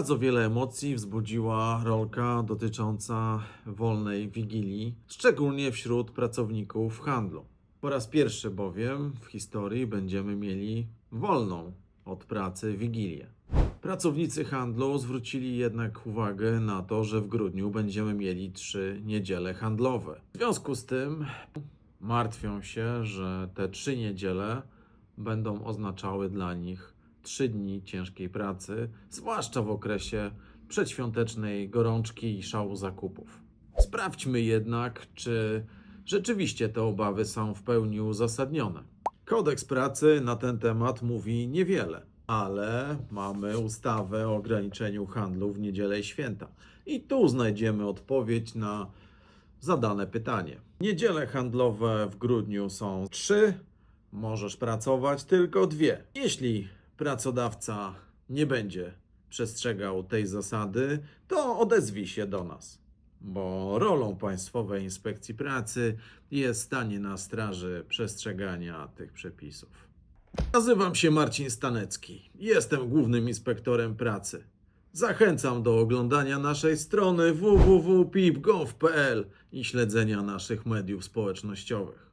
Bardzo wiele emocji wzbudziła rolka dotycząca wolnej wigilii, szczególnie wśród pracowników handlu. Po raz pierwszy bowiem w historii będziemy mieli wolną od pracy wigilię. Pracownicy handlu zwrócili jednak uwagę na to, że w grudniu będziemy mieli trzy niedziele handlowe. W związku z tym martwią się, że te trzy niedziele będą oznaczały dla nich trzy dni ciężkiej pracy, zwłaszcza w okresie przedświątecznej gorączki i szału zakupów. Sprawdźmy jednak, czy rzeczywiście te obawy są w pełni uzasadnione. Kodeks pracy na ten temat mówi niewiele, ale mamy ustawę o ograniczeniu handlu w niedzielę i święta. I tu znajdziemy odpowiedź na zadane pytanie. Niedziele handlowe w grudniu są trzy, możesz pracować tylko dwie. Jeśli pracodawca nie będzie przestrzegał tej zasady, to odezwij się do nas, bo rolą Państwowej Inspekcji Pracy jest stanie na straży przestrzegania tych przepisów. Nazywam się Marcin Stanecki. Jestem głównym inspektorem pracy. Zachęcam do oglądania naszej strony www.pip.gov.pl i śledzenia naszych mediów społecznościowych.